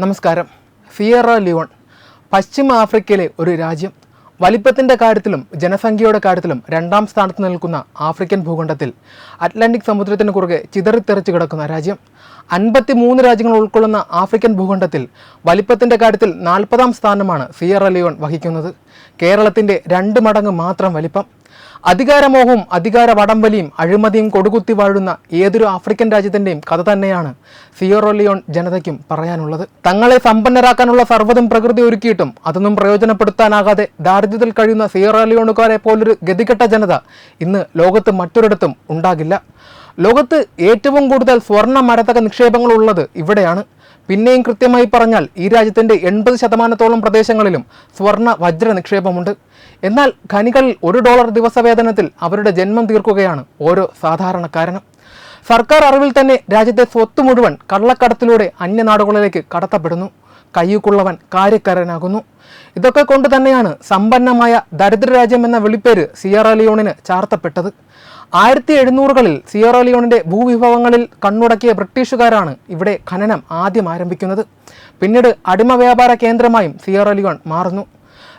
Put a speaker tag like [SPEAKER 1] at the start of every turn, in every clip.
[SPEAKER 1] നമസ്കാരം. Sierra Leone. പശ്ചിമ ആഫ്രിക്കയിലെ ഒരു രാജ്യം. വലിപ്പത്തിന്റെ കാര്യത്തിലും ജനസംഖ്യയുടെ കാര്യത്തിലും രണ്ടാം സ്ഥാനത്ത് നിൽക്കുന്ന ആഫ്രിക്കൻ ഭൂഖണ്ഡത്തിൽ അറ്റ്ലാന്റിക് സമുദ്രത്തിന് കുറുകെ ചിതറിത്തെറിച്ച് കിടക്കുന്ന രാജ്യം. അൻപത്തി മൂന്ന് രാജ്യങ്ങൾ ഉൾക്കൊള്ളുന്ന ആഫ്രിക്കൻ ഭൂഖണ്ഡത്തിൽ വലിപ്പത്തിന്റെ കാര്യത്തിൽ നാൽപ്പതാം സ്ഥാനമാണ് സിയറ ലിയോൺ വഹിക്കുന്നത്. കേരളത്തിന്റെ രണ്ട് മടങ്ങ് മാത്രം വലിപ്പം. അധികാരമോഹവും അധികാര വടംവലിയും അഴിമതിയും കൊടുകുത്തി വാഴുന്ന ഏതൊരു ആഫ്രിക്കൻ രാജ്യത്തിന്റെയും കഥ തന്നെയാണ് സിയോറോലിയോൺ ജനതയ്ക്കും പറയാനുള്ളത്. തങ്ങളെ സമ്പന്നരാക്കാനുള്ള സർവതും പ്രകൃതി ഒരുക്കിയിട്ടും അതൊന്നും പ്രയോജനപ്പെടുത്താനാകാതെ ദാരിദ്ര്യത്തിൽ കഴിയുന്ന സിയോറോലിയോണുകാരെ പോലൊരു ഗതികെട്ട ജനത ഇന്ന് ലോകത്ത് മറ്റൊരിടത്തും ഉണ്ടാകില്ല. ലോകത്ത് ഏറ്റവും കൂടുതൽ സ്വർണ മരതക നിക്ഷേപങ്ങൾ ഉള്ളത് ഇവിടെയാണ്. പിന്നെയും കൃത്യമായി പറഞ്ഞാൽ ഈ രാജ്യത്തിന്റെ എൺപത് ശതമാനത്തോളം പ്രദേശങ്ങളിലും സ്വർണ വജ്ര നിക്ഷേപമുണ്ട് എന്നാൽ ഖനികളിൽ ഒരു ഡോളർ ദിവസവേതനത്തിൽ അവരുടെ ജന്മം തീർക്കുകയാണ് ഓരോ സാധാരണക്കാരനും. സർക്കാർ അറിവിൽ തന്നെ രാജ്യത്തെ സ്വത്ത് മുഴുവൻ കള്ളക്കടത്തിലൂടെ അന്യനാടുകളിലേക്ക് കടത്തപ്പെടുന്നു. കയ്യുക്കുള്ളവൻ കാര്യക്കാരനാകുന്നു. ഇതൊക്കെ കൊണ്ട് തന്നെയാണ് സമ്പന്നമായ ദരിദ്ര രാജ്യം എന്ന വിളിപ്പേര് സിയറ ലിയോണിന് ചാർത്തപ്പെട്ടത്. ആയിരത്തി എഴുന്നൂറുകളിൽ സിയറ ലിയോണിന്റെ ഭൂവിഭവങ്ങളിൽ കണ്ണുടക്കിയ ബ്രിട്ടീഷുകാരാണ് ഇവിടെ ഖനനം ആദ്യം ആരംഭിക്കുന്നത്. പിന്നീട് അടിമ വ്യാപാര കേന്ദ്രമായും സിയറോലിയോൺ മാറുന്നു.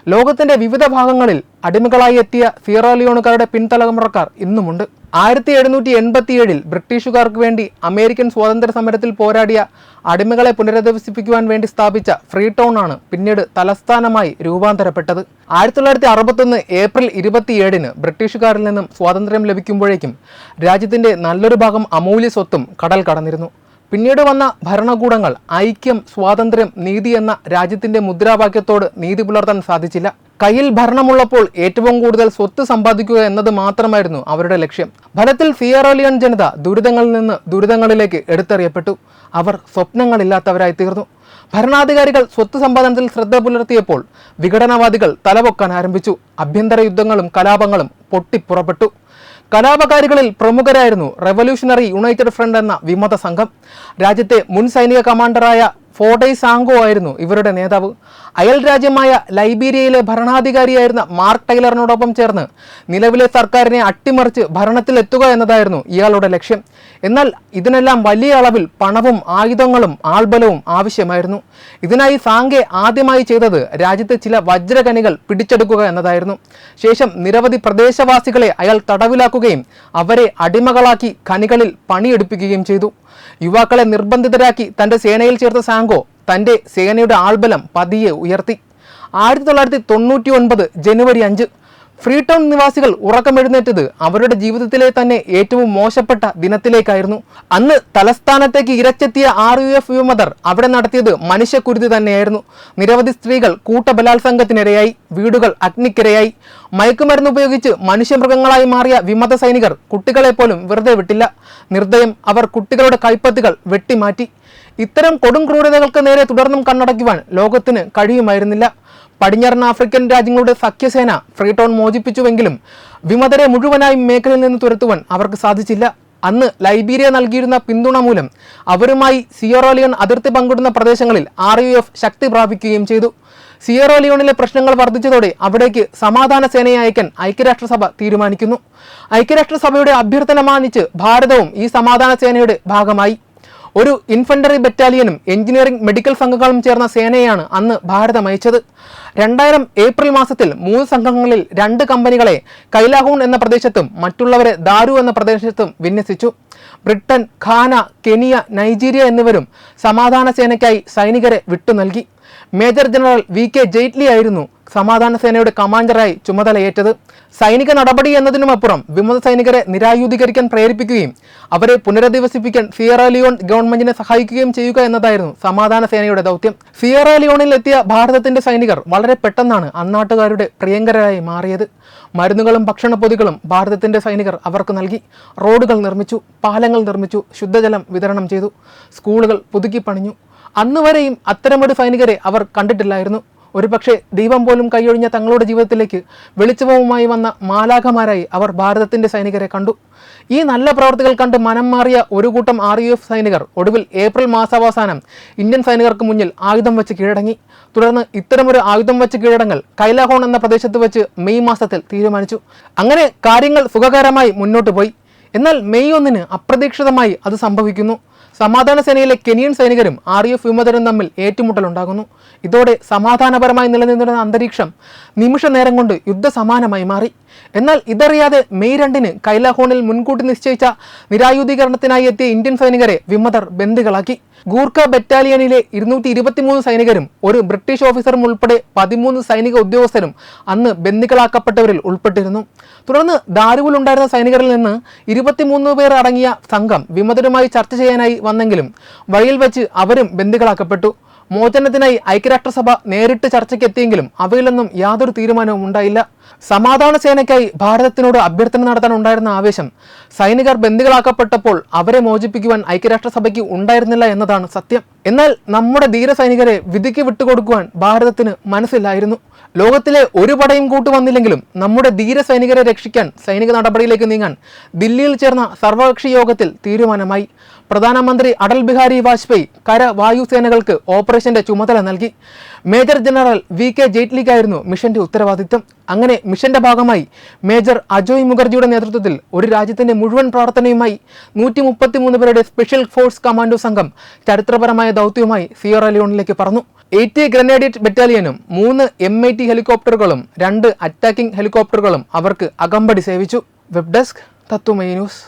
[SPEAKER 1] ലോകത്തിന്റെ വിവിധ ഭാഗങ്ങളിൽ അടിമകളായി എത്തിയ സിയറോലിയോണുകാരുടെ പിൻതലമുറക്കാർ ഇന്നുമുണ്ട്. ആയിരത്തി എഴുന്നൂറ്റി എൺപത്തിയേഴിൽ ബ്രിട്ടീഷുകാർക്ക് വേണ്ടി അമേരിക്കൻ സ്വാതന്ത്ര്യ സമരത്തിൽ പോരാടിയ അടിമകളെ പുനരധിവസിപ്പിക്കുവാൻ വേണ്ടി സ്ഥാപിച്ച ഫ്രീ ടൗൺ ആണ് പിന്നീട് തലസ്ഥാനമായി രൂപാന്തരപ്പെട്ടത്. ആയിരത്തി തൊള്ളായിരത്തി അറുപത്തൊന്ന് ഏപ്രിൽ ഇരുപത്തിയേഴിന് ബ്രിട്ടീഷുകാരിൽ നിന്നും സ്വാതന്ത്ര്യം ലഭിക്കുമ്പോഴേക്കും രാജ്യത്തിന്റെ നല്ലൊരു ഭാഗം അമൂല്യ സ്വത്തും കടൽ കടന്നിരുന്നു. പിന്നീട് വന്ന ഭരണകൂടങ്ങൾ ഐക്യം സ്വാതന്ത്ര്യം നീതി എന്ന രാജ്യത്തിന്റെ മുദ്രാവാക്യത്തോട് നീതി പുലർത്താൻ സാധിച്ചില്ല. കയ്യിൽ ഭരണമുള്ളപ്പോൾ ഏറ്റവും കൂടുതൽ സ്വത്ത് സമ്പാദിക്കുക എന്നത് മാത്രമായിരുന്നു അവരുടെ ലക്ഷ്യം. ഫലത്തിൽ സിയറോലിയൻ ജനത ദുരിതങ്ങളിൽ നിന്ന് ദുരിതങ്ങളിലേക്ക് എടുത്തെറിയപ്പെട്ടു. അവർ സ്വപ്നങ്ങളില്ലാത്തവരായി തീർന്നു. ഭരണാധികാരികൾ സ്വത്ത് സമ്പാദനത്തിൽ ശ്രദ്ധ പുലർത്തിയപ്പോൾ വിഘടനവാദികൾ തലപൊക്കാൻ ആരംഭിച്ചു. ആഭ്യന്തര യുദ്ധങ്ങളും കലാപങ്ങളും പൊട്ടിപ്പുറപ്പെട്ടു. കലാപകാരികളിൽ പ്രമുഖരായിരുന്നു റെവല്യൂഷണറി യുണൈറ്റഡ് ഫ്രണ്ട് എന്ന വിമത സംഘം. രാജ്യത്തെ മുൻ സൈനിക കമാൻഡറായ ഫോർട്ടൈ സാങ്കോ ആയിരുന്നു ഇവരുടെ നേതാവ്. അയൽ രാജ്യമായ ലൈബീരിയയിലെ ഭരണാധികാരിയായിരുന്ന മാർക്ക് ടൈലറിനോടൊപ്പം ചേർന്ന് നിലവിലെ സർക്കാരിനെ അട്ടിമറിച്ച് ഭരണത്തിലെത്തുക എന്നതായിരുന്നു ഇയാളുടെ ലക്ഷ്യം. എന്നാൽ ഇതിനെല്ലാം വലിയ അളവിൽ പണവും ആയുധങ്ങളും ആൾബലവും ആവശ്യമായിരുന്നു. ഇതിനായി സാങ്കെ ആദ്യമായി ചെയ്തത് രാജ്യത്തെ ചില വജ്രഖനികൾ പിടിച്ചെടുക്കുക എന്നതായിരുന്നു. ശേഷം നിരവധി പ്രദേശവാസികളെ അയാൾ തടവിലാക്കുകയും അവരെ അടിമകളാക്കി ഖനികളിൽ പണിയെടുപ്പിക്കുകയും ചെയ്തു. യുവാക്കളെ നിർബന്ധിതരാക്കി തന്റെ സേനയിൽ ചേർത്ത സാങ്കോ തന്റെ സേനയുടെ ആൾബലം പതിയെ ഉയർത്തി. ആയിരത്തി തൊള്ളായിരത്തി തൊണ്ണൂറ്റി ഒൻപത് ജനുവരി അഞ്ച് ഫ്രീ ടൗൺ നിവാസികൾ ഉറക്കമെഴുന്നേറ്റത് അവരുടെ ജീവിതത്തിലെ തന്നെ ഏറ്റവും മോശപ്പെട്ട ദിനത്തിലേക്കായിരുന്നു. അന്ന് തലസ്ഥാനത്തേക്ക് ഇരച്ചെത്തിയ ആർ യു എഫ് വിമതർ അവിടെ നടത്തിയത് മനുഷ്യക്കുരുതി തന്നെയായിരുന്നു. നിരവധി സ്ത്രീകൾ കൂട്ടബലാത്സംഗത്തിനിരയായി വീടുകൾ അഗ്നിക്കിരയായി. മയക്കുമരുന്ന് ഉപയോഗിച്ച് മനുഷ്യമൃഗങ്ങളായി മാറിയ വിമത സൈനികർ കുട്ടികളെ പോലും വെറുതെ വിട്ടില്ല. നിർദ്ദയം അവർ കുട്ടികളുടെ കൈപ്പത്തുകൾ വെട്ടിമാറ്റി. ഇത്തരം കൊടും ക്രൂരതകൾക്ക് നേരെ തുടർന്നും കണ്ണടയ്ക്കുവാൻ ലോകത്തിന് കഴിയുമായിരുന്നില്ല. പടിഞ്ഞാറൻ ആഫ്രിക്കൻ രാജ്യങ്ങളുടെ സഖ്യസേന ഫ്രീ ടൗൺ മോചിപ്പിച്ചുവെങ്കിലും വിമതരെ മുഴുവനായും മേഖലയിൽ നിന്ന് തുരത്തുവാൻ അവർക്ക് സാധിച്ചില്ല. അന്ന് ലൈബീരിയ നൽകിയിരുന്ന പിന്തുണ മൂലം അവരുമായി സിയറോലിയൺ അതിർത്തി പങ്കിടുന്ന പ്രദേശങ്ങളിൽ ആർ യു എഫ് ശക്തി പ്രാപിക്കുകയും ചെയ്തു. സിയറോലിയോണിലെ പ്രശ്നങ്ങൾ വർദ്ധിച്ചതോടെ അവിടേക്ക് സമാധാന സേനയെ അയക്കാൻ ഐക്യരാഷ്ട്രസഭ തീരുമാനിക്കുന്നു. ഐക്യരാഷ്ട്രസഭയുടെ അഭ്യർത്ഥന മാനിച്ച് ഭാരതവും ഈ സമാധാന സേനയുടെ ഭാഗമായി. ഒരു ഇൻഫൻട്രി ബറ്റാലിയനും എഞ്ചിനീയറിംഗ് മെഡിക്കൽ സംഘങ്ങളും ചേർന്ന സേനയാണ് അന്ന് ഭാരതം അയച്ചത്. രണ്ടായിരം ഏപ്രിൽ മാസത്തിൽ മൂന്ന് സംഘങ്ങളിൽ രണ്ട് കമ്പനികളെ കൈലാഹൂൺ എന്ന പ്രദേശത്തും മറ്റുള്ളവരെ ദാരു എന്ന പ്രദേശത്തും വിന്യസിച്ചു. ബ്രിട്ടൻ ഖാന കെനിയ നൈജീരിയ എന്നിവരും സമാധാന സേനയ്ക്കായി സൈനികരെ വിട്ടു നൽകി. Major general V K Jaitley ആയിരുന്നു സമാധാന സേനയുടെ കമാൻഡറായി ചുമതലയേറ്റത് സൈനിക നടപടി എന്നതിനുമപ്പുറം വിമത സൈനികരെ നിരായുധീകരിക്കാൻ പ്രേരിപ്പിക്കുകയും അവരെ പുനരധിവസിപ്പിക്കാൻ സിയറ ലിയോൺ ഗവൺമെന്റിനെ സഹായിക്കുകയും ചെയ്യുക എന്നതായിരുന്നു സമാധാന സേനയുടെ ദൗത്യം. സിയറ ലിയോണിൽ എത്തിയ ഭാരതത്തിന്റെ സൈനികർ വളരെ പെട്ടെന്നാണ് അന്നാട്ടുകാരുടെ പ്രിയങ്കരായി മാറിയത്. മരുന്നുകളും ഭക്ഷണപ്പൊതികളും ഭാരതത്തിന്റെ സൈനികർ അവർക്ക് നൽകി. റോഡുകൾ നിർമ്മിച്ചു പാലങ്ങൾ നിർമ്മിച്ചു ശുദ്ധജലം വിതരണം ചെയ്തു. സ്കൂളുകൾ പുതുക്കി പണിഞ്ഞു. അന്നുവരെയും അത്തരമൊരു സൈനികരെ അവർ കണ്ടിട്ടില്ലായിരുന്നു. ഒരുപക്ഷെ ദൈവം പോലും കൈയൊഴിഞ്ഞ തങ്ങളുടെ ജീവിതത്തിലേക്ക് വെളിച്ചവുമായി വന്ന മാലാഖമാരായി അവർ ഭാരതത്തിന്റെ സൈനികരെ കണ്ടു. ഈ നല്ല പ്രവർത്തികൾ കണ്ട് മനം മാറിയ ഒരു കൂട്ടം ആർ യു എഫ് സൈനികർ ഒടുവിൽ ഏപ്രിൽ മാസാവസാനം ഇന്ത്യൻ സൈനികർക്ക് മുന്നിൽ ആയുധം വെച്ച് കീഴടങ്ങി. തുടർന്ന് ഇത്തരമൊരു ആയുധം വെച്ച് കീഴടങ്ങൽ കൈലാഹോൺ എന്ന പ്രദേശത്ത് വെച്ച് മെയ് മാസത്തിൽ തീരുമാനിച്ചു. അങ്ങനെ കാര്യങ്ങൾ സുഖകരമായി മുന്നോട്ട് പോയി. എന്നാൽ മെയ് ഒന്നിന് അപ്രതീക്ഷിതമായി അത് സംഭവിക്കുന്നു. സമാധാന സേനയിലെ കെനിയൻ സൈനികരും ആർ എഫ് വിമതരും തമ്മിൽ ഏറ്റുമുട്ടലുണ്ടാകുന്നു. ഇതോടെ സമാധാനപരമായി നിലനിന്നിരുന്ന അന്തരീക്ഷം നിമിഷ നേരം കൊണ്ട് യുദ്ധസമാനമായി മാറി. എന്നാൽ ഇതറിയാതെ മെയ് രണ്ടിന് കൈലാഹോണിൽ മുൻകൂട്ടി നിശ്ചയിച്ച നിരായുധീകരണത്തിനായി എത്തിയ ഇന്ത്യൻ സൈനികരെ വിമതർ ബന്ദികളാക്കി. ഗൂർഖ ബറ്റാലിയനിലെ ഇരുന്നൂറ്റി ഇരുപത്തിമൂന്ന് സൈനികരും ഒരു ബ്രിട്ടീഷ് ഓഫീസറും ഉൾപ്പെടെ പതിമൂന്ന് സൈനിക ഉദ്യോഗസ്ഥരും അന്ന് ബന്ദികളാക്കപ്പെട്ടവരിൽ ഉൾപ്പെട്ടിരുന്നു. തുടർന്ന് ദാരുവിലുണ്ടായിരുന്ന സൈനികരിൽ നിന്ന് ഇരുപത്തിമൂന്ന് പേർ അടങ്ങിയ സംഘം വിമതരുമായി ചർച്ച ചെയ്യാനായി വന്നെങ്കിലും വഴിയിൽ വെച്ച് അവരും ബന്ദികളാക്കപ്പെട്ടു. മോചനത്തിനായി ഐക്യരാഷ്ട്രസഭ നേരിട്ട് ചർച്ചയ്ക്ക് എത്തിയെങ്കിലും അവയിലൊന്നും യാതൊരു തീരുമാനവും ഉണ്ടായില്ല. സമാധാന സേനയ്ക്കായി ഭാരതത്തിനോട് അഭ്യർത്ഥന നടത്താൻ ഉണ്ടായിരുന്ന ആവേശം സൈനികർ ബന്ദികളാക്കപ്പെട്ടപ്പോൾ അവരെ മോചിപ്പിക്കുവാൻ ഐക്യരാഷ്ട്രസഭയ്ക്ക് ഉണ്ടായിരുന്നില്ല എന്നതാണ് സത്യം. എന്നാൽ നമ്മുടെ ധീരസൈനികരെ വിധിക്ക് വിട്ടുകൊടുക്കുവാൻ ഭാരതത്തിന് മനസ്സില്ലായിരുന്നു. ലോകത്തിലെ ഒരു പടയും കൂട്ടുവന്നില്ലെങ്കിലും നമ്മുടെ ധീരസൈനികരെ രക്ഷിക്കാൻ സൈനിക നടപടിയിലേക്ക് നീങ്ങാൻ ദില്ലിയിൽ ചേർന്ന സർവകക്ഷി യോഗത്തിൽ തീരുമാനമായി. പ്രധാനമന്ത്രി അടൽ ബിഹാരി വാജ്പേയി കര വായുസേനകൾക്ക് ഓപ്പറേഷന്റെ ചുമതല നൽകി. മേജർ ജനറൽ വി കെ ജെയ്റ്റ്ലിക്കായിരുന്നു മിഷന്റെ ഉത്തരവാദിത്വം. അങ്ങനെ മിഷന്റെ ഭാഗമായി മേജർ അജോയ് മുഖർജിയുടെ നേതൃത്വത്തിൽ ഒരു രാജ്യത്തിന്റെ മുഴുവൻ പ്രാർത്ഥനയുമായി നൂറ്റി പേരുടെ സ്പെഷ്യൽ ഫോഴ്സ് കമാൻഡോ സംഘം ചരിത്രപരമായ ദൗത്യവുമായി സിയോറ ലിയോണിലേക്ക് പറഞ്ഞു എയ്റ്റി ഗ്രനേഡിയറ്റ് ബറ്റാലിയനും മൂന്ന് എം ഐ ടി ഹെലികോപ്റ്ററുകളും രണ്ട് അറ്റാക്കിംഗ് ഹെലികോപ്റ്ററുകളും അവർക്ക് അകമ്പടി സേവിച്ചു. വെബ് ഡെസ്ക് തത്വമൈ ന്യൂസ്.